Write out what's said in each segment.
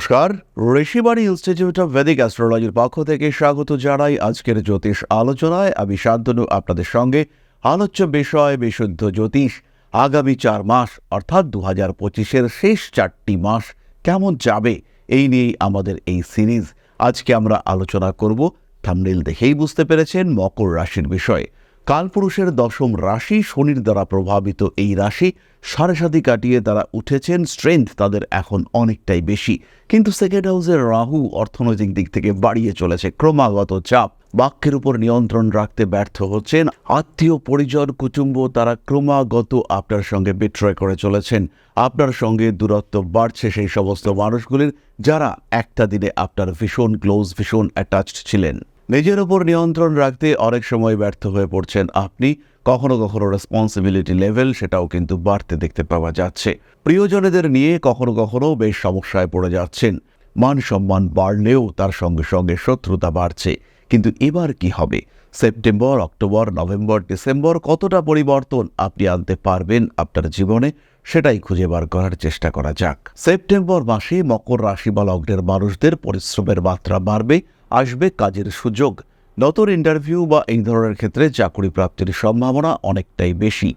নমস্কার। Rishibani institute of Vedic অ্যাস্ট্রোলজির পক্ষ থেকে স্বাগত জানাই আজকের জ্যোতিষ আলোচনায়। আমি শান্তনু, আপনাদের সঙ্গে আলোচ্য বিষয়, বিশুদ্ধ জ্যোতিষ। আগামী চার মাস, অর্থাৎ দু হাজার পঁচিশের শেষ চারটি মাস কেমন যাবে, এই নিয়েই আমাদের এই সিরিজ। আজকে আমরা আলোচনা করব, থামনেল দেখেই বুঝতে পেরেছেন মকর রাশির বিষয়ে। কালপুরুষের দশম রাশি শনির দ্বারা প্রভাবিত এই রাশি সাড়ে সাথী কাটিয়ে তারা উঠেছেন। স্ট্রেংথ তাদের এখন অনেকটাই বেশি। কিন্তু সেকেন্ড হাউসের রাহু অর্থনৈতিক দিক থেকে বাড়িয়ে চলেছে। ক্রমাগত চাপ। বাক্যের উপর নিয়ন্ত্রণ রাখতে ব্যর্থ হচ্ছেন। আত্মীয়, পরিজন, কুটুম্ব তারা ক্রমাগত আপনার সঙ্গে বিক্রয় করে চলেছেন। আপনার সঙ্গে দূরত্ব বাড়ছে সেই সমস্ত মানুষগুলির যারা একটা দিনে আপনার ভীষণ ক্লোজ ভীষণ অ্যাটাচড ছিলেন। নিজের ওপর নিয়ন্ত্রণ রাখতে অনেক সময় ব্যর্থ হয়ে পড়ছেন আপনি। কখনো কখনো রেসপন্সিবিলিটি লেভেল সেটাও কিন্তু বাড়তে দেখতে পাওয়া যাচ্ছে। প্রিয়জনেদের নিয়ে কখনো কখনো বেশ সমস্যায় পড়ে যাচ্ছেন। মান সম্মান বাড়লেও তার সঙ্গে সঙ্গে শত্রুতা বাড়ছে। কিন্তু এবার কি হবে? সেপ্টেম্বর, অক্টোবর, নভেম্বর, ডিসেম্বর কতটা পরিবর্তন আপনি আনতে পারবেন আপনার জীবনে সেটাই খুঁজে বার করার চেষ্টা করা যাক। সেপ্টেম্বর মাসে মকর রাশি বা লগ্নের মানুষদের পরিশ্রমের মাত্রা বাড়বে। আসবে কাজের সুযোগ। নতুন ইন্টারভিউ বা এই ধরনের ক্ষেত্রে চাকরি প্রাপ্তির সম্ভাবনা অনেকটাই বেশি।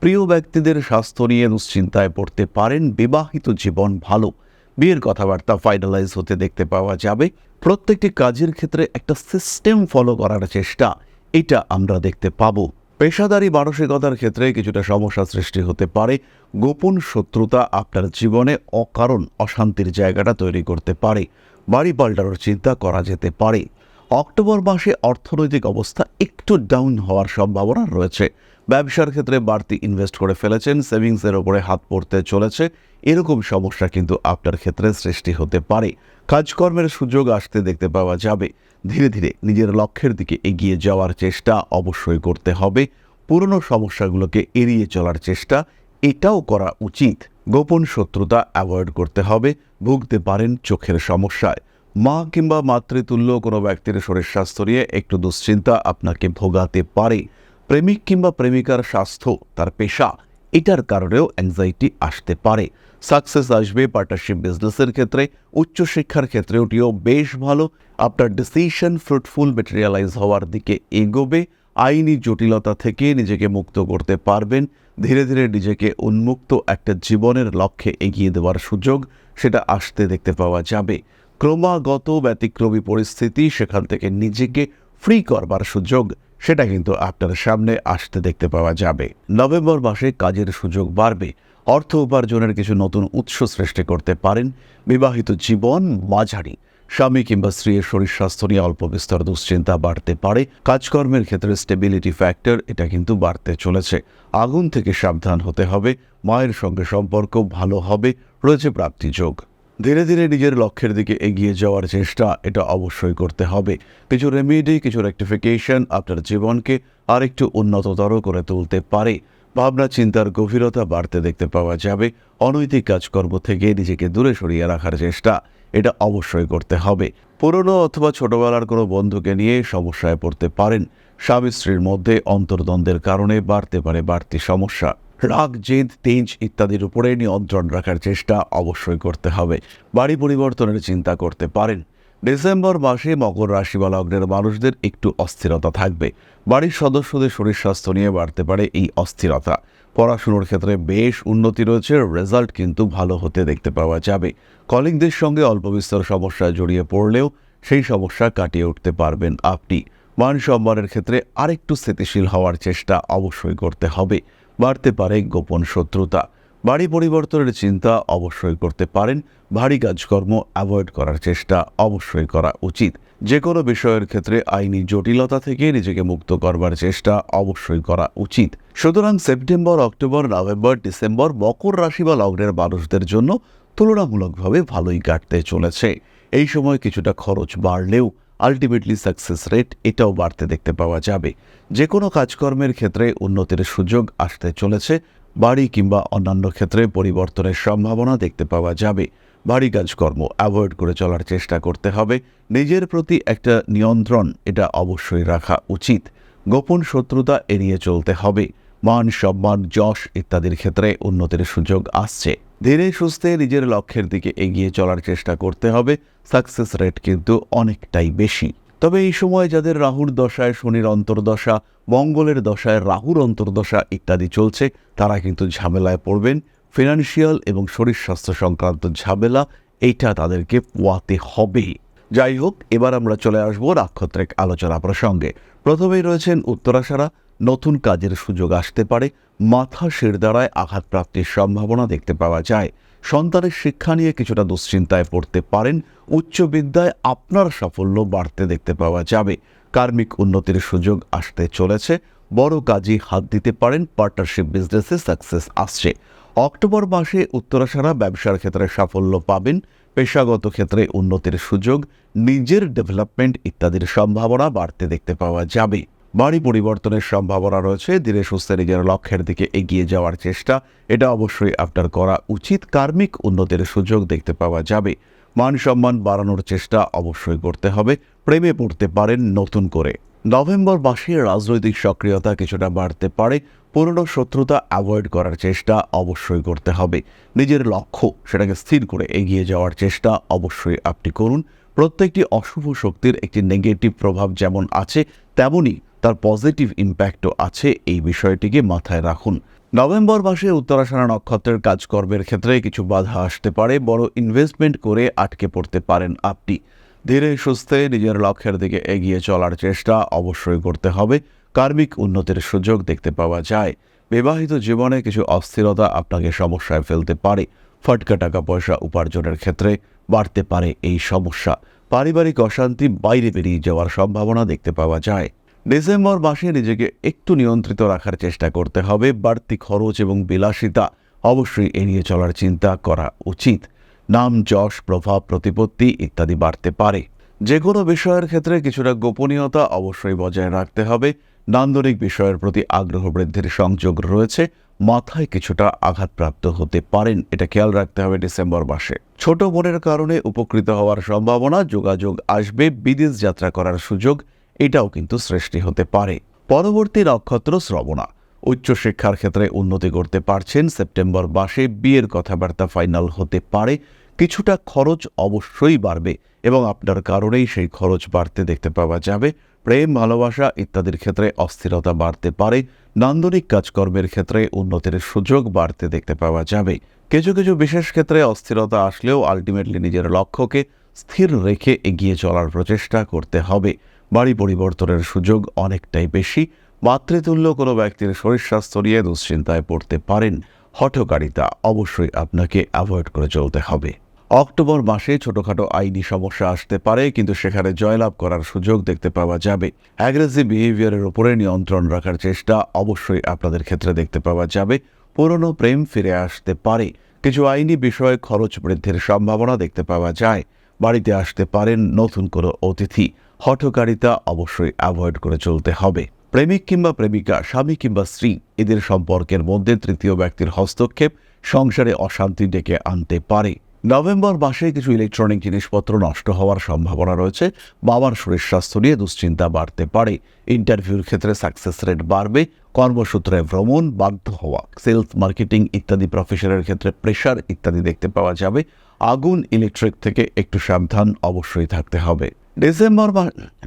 প্রিয় ব্যক্তিদের স্বাস্থ্য নিয়ে দুশ্চিন্তায় পড়তে পারেন, বিবাহিত জীবন ভালো। বিয়ের কথাবার্তা ফাইনালাইজ হতে দেখতে পাওয়া যাবে। প্রত্যেকটি কাজের ক্ষেত্রে একটা সিস্টেম ফলো করার চেষ্টা, এটা আমরা দেখতে পাবো। পেশাদারি মানসিকতার ক্ষেত্রে কিছুটা সমস্যা সৃষ্টি হতে পারে। গোপন শত্রুতা আপনার জীবনে অকারণ অশান্তির জায়গাটা তৈরি করতে পারে। বাড়ি পাল্টানোর চিন্তা করা যেতে পারে। অক্টোবর মাসে অর্থনৈতিক অবস্থা একটু ডাউন হওয়ার সম্ভাবনা রয়েছে। ব্যবসার ক্ষেত্রে বাড়তি ইনভেস্ট করে ফেলেছেন সেভিংসের ওপরে হাত পড়তে চলেছে। এরকম সমস্যা কিন্তু আপনার ক্ষেত্রে সৃষ্টি হতে পারে। কাজকর্মের সুযোগ আসতে দেখতে পাওয়া যাবে। ধীরে ধীরে নিজের লক্ষ্যের দিকে এগিয়ে যাওয়ার চেষ্টা অবশ্যই করতে হবে। পুরনো সমস্যাগুলোকে এড়িয়ে চলার চেষ্টা, এটাও করা উচিত। গোপন শত্রুতা অ্যাভয়েড করতে হবে। ভুগতে পারেন চোখের সমস্যায়। মা কিংবা মাতৃতুল্য কোনো ব্যক্তির শরীর স্বাস্থ্য নিয়ে একটু দুশ্চিন্তা আপনাকে ভোগাতে পারে। প্রেমিক কিংবা প্রেমিকার স্বাস্থ্য, তার পেশা, এটার কারণেও অ্যাংজাইটি আসতে পারে। সাকসেস আসবে পার্টনারশিপ বিজনেসের ক্ষেত্রে, উচ্চশিক্ষার ক্ষেত্রে ওটিও বেশ ভালো। আপনার ডিসিশন ফ্রুটফুল মেটেরিয়ালাইজ হওয়ার দিকে এগোবে। আইনি জটিলতা থেকে নিজেকে মুক্ত করতে পারবেন। ধীরে ধীরে নিজেকে উন্মুক্ত একটা জীবনের লক্ষ্যে এগিয়ে দেওয়ার সুযোগ সেটা আসতে দেখতে পাওয়া যাবে। ক্রমাগত ব্যতিক্রমী পরিস্থিতি সেখান থেকে নিজেকে ফ্রি করবার সুযোগ সেটা কিন্তু আপনার সামনে আসতে দেখতে পাওয়া যাবে। নভেম্বর মাসে কাজের সুযোগ বাড়বে। অর্থ উপার্জনের কিছু নতুন উৎস সৃষ্টি করতে পারেন। বিবাহিত জীবন মাঝারি। স্বামী কিংবা স্ত্রীর শরীর স্বাস্থ্য নিয়ে অল্প বিস্তর দুশ্চিন্তা বাড়তে পারে। কাজকর্মের ক্ষেত্রে স্টেবিলিটি ফ্যাক্টর এটা কিন্তু বাড়তে চলেছে। আগুন থেকে সাবধান হতে হবে। মায়ের সঙ্গে সম্পর্ক ভালো হবে। রয়েছে প্রাপ্তি যোগ। ধীরে ধীরে নিজের লক্ষ্যের দিকে এগিয়ে যাওয়ার চেষ্টা এটা অবশ্যই করতে হবে। কিছু রেমিডি কিছু রেক্টিফিকেশন আপনার জীবনকে আরেকটু উন্নততর করে তুলতে পারে। ভাবনা, চিন্তার গভীরতা বাড়তে দেখতে পাওয়া যাবে। অনৈতিক কাজকর্ম থেকে নিজেকে দূরে সরিয়ে রাখার চেষ্টা। এটা অবশ্যই করতে হবে। পুরনো অথবা ছোটবেলার কোনো বন্ধুকে নিয়ে সমস্যায় পড়তে পারেন। স্বামী স্ত্রীর মধ্যে অন্তর্দ্বন্দ্বের কারণে বাড়তে পারে বাড়তি সমস্যা। রাগ, জেদ, তেজ ইত্যাদির উপরে নিয়ন্ত্রণ রাখার চেষ্টা অবশ্যই করতে হবে। বাড়ি পরিবর্তনের চিন্তা করতে পারেন। ডিসেম্বর মাসে মকর রাশি বা লগ্নের মানুষদের একটু অস্থিরতা থাকবে। বাড়ির সদস্যদের শরীর স্বাস্থ্য নিয়ে বাড়তে পারে এই অস্থিরতা। পড়াশুনোর ক্ষেত্রে বেশ উন্নতি রয়েছে, রেজাল্ট কিন্তু ভালো হতে দেখতে পাওয়া যাবে। কলিংদের সঙ্গে অল্প বিস্তর সমস্যায় জড়িয়ে পড়লেও সেই সমস্যা কাটিয়ে উঠতে পারবেন আপনি। মান সম্মানের ক্ষেত্রে আরেকটু স্থিতিশীল হওয়ার চেষ্টা অবশ্যই করতে হবে। বাড়তে পারে গোপন শত্রুতা। বাড়ি পরিবর্তনের চিন্তা অবশ্যই করতে পারেন। ভারী কাজকর্ম অ্যাভয়েড করার চেষ্টা অবশ্যই করা উচিত। যে কোনো বিষয়ের ক্ষেত্রে আইনি জটিলতা থেকে নিজেকে মুক্ত করবার চেষ্টা অবশ্যই করা উচিত। সুতরাং সেপ্টেম্বর, অক্টোবর, নভেম্বর, ডিসেম্বর মকর রাশি বা লগ্নের মানুষদের জন্য তুলনামূলকভাবে ভালোই কাটতে চলেছে। এই সময় কিছুটা খরচ বাড়লেও আলটিমেটলি সাকসেস রেট এটাও বাড়তে দেখতে পাওয়া যাবে। যে কোনো কাজকর্মের ক্ষেত্রে উন্নতির সুযোগ আসতে চলেছে, বাড়ি কিংবা অন্যান্য ক্ষেত্রে পরিবর্তনের সম্ভাবনা দেখতে পাওয়া যাবে। বাড়ি কাজকর্ম অ্যাভয়েড করে চলার চেষ্টা করতে হবে। নিজের প্রতি একটা নিয়ন্ত্রণ এটা অবশ্যই রাখা উচিত। গোপন শত্রুতা এড়িয়ে চলতে হবে। মান সম্মান, যশ ইত্যাদির ক্ষেত্রে উন্নতির সুযোগ আসছে। ধীরে সুস্থে নিজের লক্ষ্যের দিকে এগিয়ে চলার চেষ্টা করতে হবে। সাকসেস রেট কিন্তু অনেকটাই বেশি। তবে এই সময় যাদের রাহুর দশায় শনির অন্তর্দশা, মঙ্গলের দশায় রাহুর অন্তর্দশা ইত্যাদি চলছে, তারা কিন্তু ঝামেলায় পড়বেন। ফিনান্সিয়াল এবং শরীর স্বাস্থ্য সংক্রান্ত ঝামেলা, এইটা তাদেরকে পোয়াতে হবে। যাই হোক, এবার আমরা চলে আসব নাক্ষত্রিক আলোচনা প্রসঙ্গে। প্রথমেই রয়েছেন উত্তরাশারা, নতুন কাজের সুযোগ আসতে পারে, মাথা শিরদাঁড়ায় আঘাতপ্রাপ্তির সম্ভাবনা দেখতে পাওয়া যায়। সন্তানের শিক্ষা নিয়ে কিছুটা দুশ্চিন্তায় পড়তে পারেন উচ্চ বিদ্যায় আপনার সাফল্য বাড়তে দেখতে পাওয়া যাবে। কার্মিক উন্নতির সুযোগ আসতে চলেছে, বড় কাজে হাত দিতে পারেন, পার্টনারশিপ বিজনেসে সাকসেস আসছে। অক্টোবর মাসে উত্তরাশারা ব্যবসার ক্ষেত্রে সাফল্য পাবেন, পেশাগত ক্ষেত্রে উন্নতির সুযোগ, নিজের ডেভেলপমেন্ট ইত্যাদির সম্ভাবনা বাড়তে দেখতে পাওয়া যাবে। বাড়ি পরিবর্তনের সম্ভাবনা রয়েছে, ধীরে সুস্থে নিজের লক্ষ্যের দিকে এগিয়ে যাওয়ার চেষ্টা, এটা অবশ্যই আপনার করা উচিত, কার্মিক উন্নতির সুযোগ দেখতে পাওয়া যাবে। মান সম্মান বাড়ানোর চেষ্টা অবশ্যই করতে হবে, প্রেমে পড়তে পারেন নতুন করে। নভেম্বর মাসে রাজনৈতিক সক্রিয়তা কিছুটা বাড়তে পারে পুরনো শত্রুতা অ্যাভয়েড করার চেষ্টা অবশ্যই করতে হবে। নিজের লক্ষ্য সেটাকে স্থির করে এগিয়ে যাওয়ার চেষ্টা অবশ্যই আপনি করুন। প্রত্যেকটি অশুভ শক্তির একটি নেগেটিভ প্রভাব যেমন আছে তেমনই তার পজিটিভ ইম্প্যাক্টও আছে। এই বিষয়টিকে মাথায় রাখুন। নভেম্বর মাসে উত্তরাষাঢ়া নক্ষত্রের কাজকর্মের ক্ষেত্রে কিছু বাধা আসতে পারে, বড় ইনভেস্টমেন্ট করে আটকে পড়তে পারেন আপনি। ধীরে সুস্থে নিজের লক্ষ্যের দিকে এগিয়ে চলার চেষ্টা অবশ্যই করতে হবে। কার্মিক উন্নতির সুযোগ দেখতে পাওয়া যায়। বিবাহিত জীবনে কিছু অস্থিরতা আপনাকে সমস্যায় ফেলতে পারে। ফটকা টাকা পয়সা উপার্জনের ক্ষেত্রে বাড়তে পারে এই সমস্যা। পারিবারিক অশান্তি বাইরে বেরিয়ে যাওয়ার সম্ভাবনা দেখতে পাওয়া যায়। ডিসেম্বর মাসে নিজেকে একটু নিয়ন্ত্রিত রাখার চেষ্টা করতে হবে। বাড়তি খরচ এবং বিলাসিতা অবশ্যই এড়িয়ে চলার চিন্তা করা উচিত। নাম, যশ, প্রভাব, প্রতিপত্তি ইত্যাদি বাড়তে পারে। যে কোনো বিষয়ের ক্ষেত্রে কিছুটা গোপনীয়তা অবশ্যই বজায় রাখতে হবে। নান্দনিক বিষয়ের প্রতি আগ্রহ বৃদ্ধির সংযোগ রয়েছে। মাথায় কিছুটা আঘাতপ্রাপ্ত হতে পারেন, এটা খেয়াল রাখতে হবে ডিসেম্বর মাসে। ছোট বোনের কারণে উপকৃত হওয়ার সম্ভাবনা, যোগাযোগ আসবে, বিদেশ যাত্রা করার সুযোগ, এটাও কিন্তু সৃষ্টি হতে পারে। পরবর্তী নক্ষত্র শ্রবণা। উচ্চশিক্ষার ক্ষেত্রে উন্নতি করতে পারছেন, সেপ্টেম্বর মাসে বিয়ের কথাবার্তা ফাইনাল হতে পারে। কিছুটা খরচ অবশ্যই বাড়বে এবং আপনার কারণেই সেই খরচ বাড়তে দেখতে পাওয়া যাবে। প্রেম, ভালোবাসা ইত্যাদির ক্ষেত্রে অস্থিরতা বাড়তে পারে। নান্দনিক কাজকর্মের ক্ষেত্রে উন্নতির সুযোগ বাড়তে দেখতে পাওয়া যাবে। কিছু কিছু বিশেষ ক্ষেত্রে অস্থিরতা আসলেও আলটিমেটলি নিজের লক্ষ্যকে স্থির রেখে এগিয়ে চলার প্রচেষ্টা করতে হবে। বাড়ি পরিবর্তনের সুযোগ অনেকটাই বেশি। মাতৃতুল্য কোনো ব্যক্তির শরীর স্বাস্থ্য নিয়ে দুশ্চিন্তায় পড়তে পারেন। হঠকারিতা অবশ্যই আপনাকে অ্যাভয়েড করে চলতে হবে। অক্টোবর মাসে ছোটখাটো আইনি সমস্যা আসতে পারে, কিন্তু সেখানে জয়লাভ করার সুযোগ দেখতে পাওয়া যাবে। অ্যাগ্রেসিভ বিহেভিয়ারের উপরে নিয়ন্ত্রণ রাখার চেষ্টা অবশ্যই আপনাদের ক্ষেত্রে দেখতে পাওয়া যাবে। পুরনো প্রেম ফিরে আসতে পারে। কিছু আইনি বিষয়ে খরচ বৃদ্ধির সম্ভাবনা দেখতে পাওয়া যায়। বাড়িতে আসতে পারেন নতুন কোনো অতিথি। হঠকারিতা অবশ্যই অ্যাভয়েড করে চলতে হবে। প্রেমিক কিংবা প্রেমিকা, স্বামী কিংবা স্ত্রী, এদের সম্পর্কের মধ্যে তৃতীয় ব্যক্তির হস্তক্ষেপ সংসারে অশান্তি ডেকে আনতে পারে। নভেম্বর মাসে কিছু ইলেকট্রনিক জিনিসপত্র নষ্ট হওয়ার সম্ভাবনা রয়েছে। বাবার শরীর স্বাস্থ্য নিয়ে দুশ্চিন্তা বাড়তে পারে। ইন্টারভিউর ক্ষেত্রে সাকসেস রেট বাড়বে। কর্মসূত্রে ভ্রমণ, বাধ্য হওয়া সেলস মার্কেটিং ইত্যাদি প্রফেশনের ক্ষেত্রে প্রেশার ইত্যাদি দেখতে পাওয়া যাবে। আগুন ইলেকট্রিক থেকে একটু সাবধান অবশ্যই থাকতে হবে। ডিসেম্বর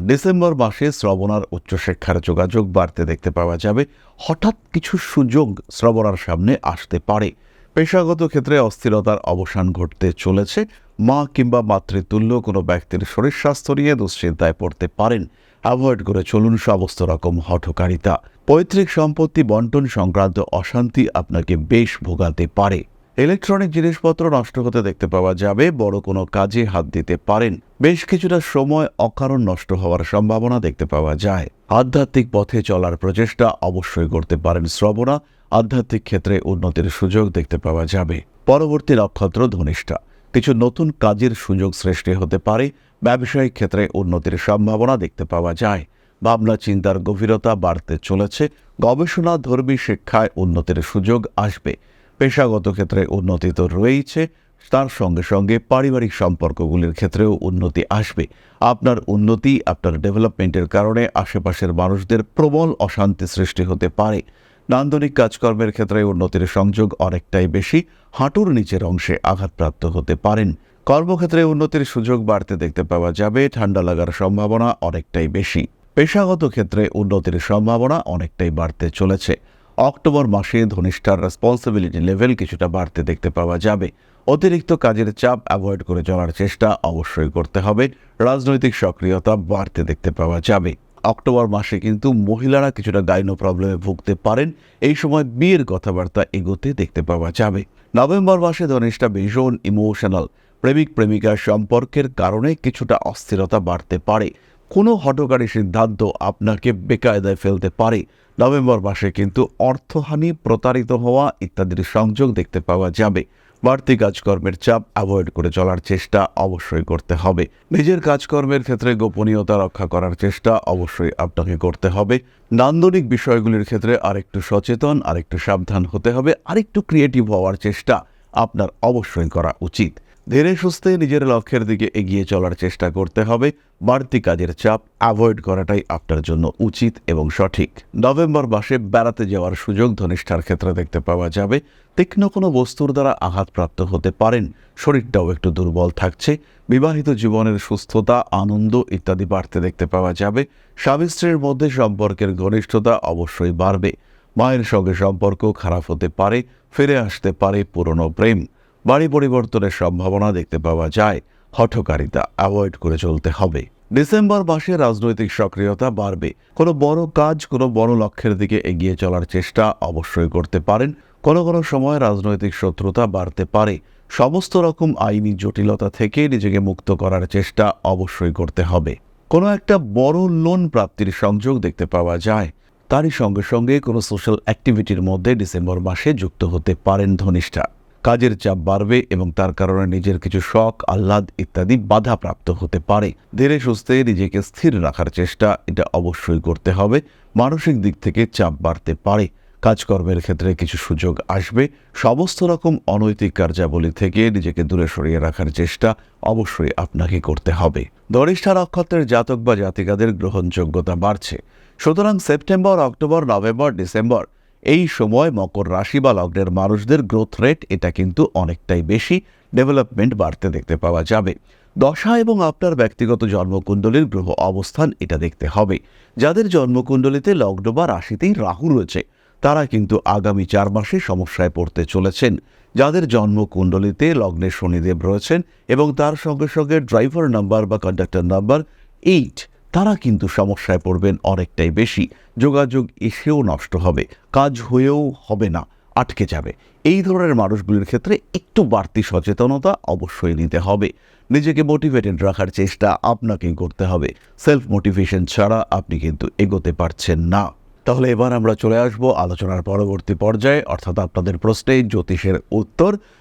ডিসেম্বর মাসে শ্রবণার উচ্চশিক্ষার যোগাযোগ বাড়তে দেখতে পাওয়া যাবে। হঠাৎ কিছু সুযোগ শ্রবণার সামনে আসতে পারে। পেশাগত ক্ষেত্রে অস্থিরতার অবসান ঘটতে চলেছে। মা কিংবা মাতৃতুল্য কোনো ব্যক্তির শরীর স্বাস্থ্য নিয়ে দুশ্চিন্তায় পড়তে পারেন। অ্যাভয়েড করে চলুন সমস্ত রকম হঠকারিতা। পৈতৃক সম্পত্তি বন্টন সংক্রান্ত অশান্তি আপনাকে বেশ ভোগাতে পারে। ইলেকট্রনিক জিনিসপত্র নষ্ট হতে দেখতে পাওয়া যাবে, বড় কোনো কাজে হাত দিতে পারেন। বেশ কিছুটা সময় অকারণ নষ্ট হওয়ার সম্ভাবনা দেখতে পাওয়া যায়। আধ্যাত্মিক পথে চলার প্রচেষ্টা অবশ্যই করতে পারেন শ্রবণা। আধ্যাত্মিক ক্ষেত্রে উন্নতির সুযোগ দেখতে পাওয়া যাবে। পরবর্তী নক্ষত্র ধনিষ্ঠা। কিছু নতুন কাজের সুযোগ সৃষ্টি হতে পারে। ব্যবসায়িক ক্ষেত্রে উন্নতির সম্ভাবনা দেখতে পাওয়া যায়। ভাবনা চিন্তার গভীরতা বাড়তে চলেছে। গবেষণা ধর্মী শিক্ষায় উন্নতির সুযোগ আসবে। পেশাগত ক্ষেত্রে উন্নতি তো রয়েইছে। তার সঙ্গে সঙ্গে পারিবারিক সম্পর্কগুলির ক্ষেত্রেও উন্নতি আসবে। আপনার উন্নতি, আপনার ডেভেলপমেন্টের কারণে আশেপাশের মানুষদের প্রবল অশান্তি সৃষ্টি হতে পারে। নান্দনিক কাজকর্মের ক্ষেত্রে উন্নতির সংযোগ অনেকটাই বেশি। হাঁটুর নিচের অংশে আঘাতপ্রাপ্ত হতে পারেন। কর্মক্ষেত্রে উন্নতির সুযোগ বাড়তে দেখতে পাওয়া যাবে, ঠান্ডা লাগার সম্ভাবনা অনেকটাই বেশি। পেশাগত ক্ষেত্রে উন্নতির সম্ভাবনা অনেকটাই বাড়তে চলেছে। অক্টোবর মাসে ধনিষ্ঠার রেসপন্সিবিলিটি লেভেল কিছুটা বাড়তে দেখতে পাওয়া যাবে। অতিরিক্ত কাজের চাপ অ্যাভয়েড করে চলার চেষ্টা অবশ্যই করতে হবে। রাজনৈতিক সক্রিয়তা বাড়তে দেখতে পাওয়া যাবে। অক্টোবর মাসে কিন্তু মহিলারা কিছুটা গাইনো প্রবলেমে ভুগতে পারেন। এই সময় বিয়ের কথাবার্তা এগোতে দেখতে পাওয়া যাবে। নভেম্বর মাসে ধনিষ্ঠা ভীষণ ইমোশনাল প্রেমিক প্রেমিকার সম্পর্কের কারণে কিছুটা অস্থিরতা বাড়তে পারে। কোনো হটকারী সিদ্ধান্ত আপনাকে বেকায়দায় ফেলতে পারে। নভেম্বর মাসে কিন্তু অর্থহানি প্রতারিত হওয়া ইত্যাদির সংযোগ দেখতে পাওয়া যাবে। বাড়তি কাজকর্মের চাপ অ্যাভয়েড করে চলার চেষ্টা অবশ্যই করতে হবে। নিজের কাজকর্মের ক্ষেত্রে গোপনীয়তা রক্ষা করার চেষ্টা অবশ্যই আপনাকে করতে হবে। নান্দনিক বিষয়গুলির ক্ষেত্রে আরেকটু সচেতন, আরেকটু সাবধান হতে হবে, আরেকটু ক্রিয়েটিভ হওয়ার চেষ্টা আপনার অবশ্যই করা উচিত। ধীরে সুস্থে নিজের লক্ষ্যের দিকে এগিয়ে চলার চেষ্টা করতে হবে। বাড়তি কাজের চাপ অ্যাভয়েড করাটাই আপনার জন্য উচিত এবং সঠিক। নভেম্বর মাসে বেড়াতে যাওয়ার সুযোগ ধনিষ্ঠার ক্ষেত্রে দেখতে পাওয়া যাবে। তীক্ষ্ণ কোনো বস্তুর দ্বারা আঘাতপ্রাপ্ত হতে পারেন। শরীরটাও একটু দুর্বল থাকছে। বিবাহিত জীবনের সুস্থতা, আনন্দ ইত্যাদি বাড়তে দেখতে পাওয়া যাবে। স্বামী স্ত্রীর মধ্যে সম্পর্কের ঘনিষ্ঠতা অবশ্যই বাড়বে। মায়ের সঙ্গে সম্পর্ক খারাপ হতে পারে, ফিরে আসতে পারে পুরনো প্রেম। বাড়ি পরিবর্তনের সম্ভাবনা দেখতে পাওয়া যায়। হঠকারিতা অ্যাভয়েড করে চলতে হবে। ডিসেম্বর মাসে রাজনৈতিক সক্রিয়তা বাড়বে। কোনো বড় কাজ, কোনো বড় লক্ষ্যের দিকে এগিয়ে চলার চেষ্টা অবশ্যই করতে পারেন। কোনো কোনো সময় রাজনৈতিক শত্রুতা বাড়তে পারে। সমস্ত রকম আইনি জটিলতা থেকে নিজেকে মুক্ত করার চেষ্টা অবশ্যই করতে হবে। কোনো একটা বড় লোন প্রাপ্তির সংযোগ দেখতে পাওয়া যায়। তারই সঙ্গে সঙ্গে কোনো সোশ্যাল অ্যাক্টিভিটির মধ্যে ডিসেম্বর মাসে যুক্ত হতে পারেন ধনিষ্ঠা। কাজের চাপ বাড়বে এবং তার কারণে নিজের কিছু শখ, আহ্লাদ ইত্যাদি বাধাপ্রাপ্ত হতে পারে। ধীরে সুস্থে নিজেকে স্থির রাখার চেষ্টা এটা অবশ্যই করতে হবে। মানসিক দিক থেকে চাপ বাড়তে পারে। কাজকর্মের ক্ষেত্রে কিছু সুযোগ আসবে। সমস্ত রকম অনৈতিক কার্যাবলী থেকে নিজেকে দূরে সরিয়ে রাখার চেষ্টা অবশ্যই আপনাকে করতে হবে। ধনিষ্ঠা নক্ষত্রের জাতক বা জাতিকাদের গ্রহণযোগ্যতা বাড়ছে। সুতরাং সেপ্টেম্বর, অক্টোবর, নভেম্বর, ডিসেম্বর এই সময় মকর রাশি বা লগ্নের মানুষদের গ্রোথ রেট এটা কিন্তু অনেকটাই বেশি ডেভেলপমেন্ট বাড়তে দেখতে পাওয়া যাবে। দশা এবং আপনার ব্যক্তিগত জন্মকুণ্ডলীর গ্রহ অবস্থান এটা দেখতে হবে। যাদের জন্মকুণ্ডলিতে লগ্ন বা রাশিতেই রাহু রয়েছে, তারা কিন্তু আগামী চার মাসে সমস্যায় পড়তে চলেছেন। যাদের জন্মকুণ্ডলিতে লগ্নে শনিদেব রয়েছেন এবং তার সঙ্গে সঙ্গে ড্রাইভার নাম্বার বা কন্ডাক্টর নাম্বার এইট তারা কিন্তু সমস্যায় পড়বেন অনেকটাই বেশি। যোগাযোগ এসেও নষ্ট হবে, কাজ হয়েও হবে না, আটকে যাবে। এই ধরনের মানুষগুলির ক্ষেত্রে একটু বাড়তি সচেতনতা অবশ্যই নিতে হবে। নিজেকে মোটিভেটেড রাখার চেষ্টা আপনাকেই করতে হবে। সেলফ মোটিভেশন ছাড়া আপনি কিন্তু এগোতে পারছেন না। তাহলে এবার আমরা চলে আসব আলোচনার পরবর্তী পর্যায়ে, অর্থাৎ আপনাদের প্রশ্নে জ্যোতিষের উত্তর।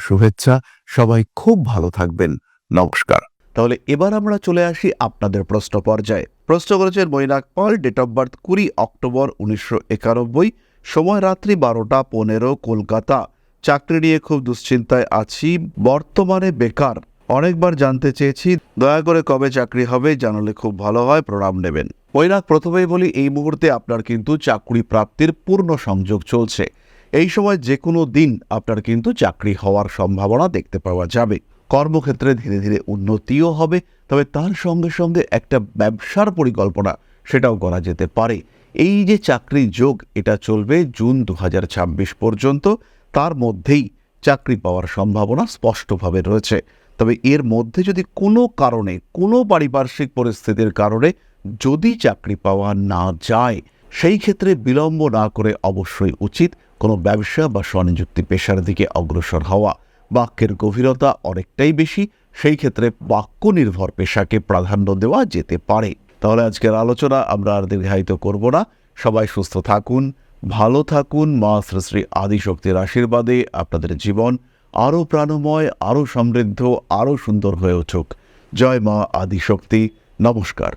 শুভেচ্ছা। সবাই খুব ভালো থাকবেন। নমস্কার। তাহলে এবার আমরা চলে আসি আপনাদের প্রশ্ন পর্যায়ে। প্রশ্ন করেছেন Mainak Pal date of birth কুড়ি অক্টোবর উনিশশো একানব্বই, সময় রাত্রি বারোটা পনেরো, কলকাতা। চাকরি নিয়ে খুব দুশ্চিন্তায় আছি, বর্তমানে বেকার। অনেকবার জানতে চেয়েছি, দয়া করে কবে চাকরি হবে, জানালে খুব ভালো হয়, প্রণাম নেবেন। মৈনাক, প্রথমেই বলি, এই মুহূর্তে আপনার কিন্তু চাকরি প্রাপ্তির পূর্ণ সংযোগ চলছে। এই সময় যে কোনো দিন আপনার কিন্তু চাকরি হওয়ার সম্ভাবনা দেখতে পাওয়া যাবে। কর্মক্ষেত্রে ধীরে ধীরে উন্নতিও হবে, তবে তার সঙ্গে সঙ্গে একটা ব্যবসার পরিকল্পনা সেটাও করা যেতে পারে। এই যে চাকরি যোগ, এটা চলবে জুন দু হাজার ছাব্বিশ পর্যন্ত। তার মধ্যেই চাকরি পাওয়ার সম্ভাবনা স্পষ্টভাবে রয়েছে। তবে এর মধ্যে যদি কোনো কারণে, কোনো পারিপার্শ্বিক পরিস্থিতির কারণে যদি চাকরি পাওয়া না যায়, সেই ক্ষেত্রে বিলম্ব না করে অবশ্যই উচিত কোনো ব্যবসা বা স্বনিযুক্তি পেশার দিকে অগ্রসর হওয়া, বাক্যের গভীরতা অনেকটাই বেশি, সেই ক্ষেত্রে বাক্য নির্ভর পেশাকে প্রাধান্য দেওয়া যেতে পারে। তাহলে আজকের আলোচনা আমরা আর দীর্ঘায়িত করব না। সবাই সুস্থ থাকুন, ভালো থাকুন, মা শ্রী আদিশক্তির আশীর্বাদে আপনাদের জীবন আরও প্রাণময়, আরও সমৃদ্ধ, আরও সুন্দর হয়ে উঠুক। জয় মা আদিশক্তি। নমস্কার।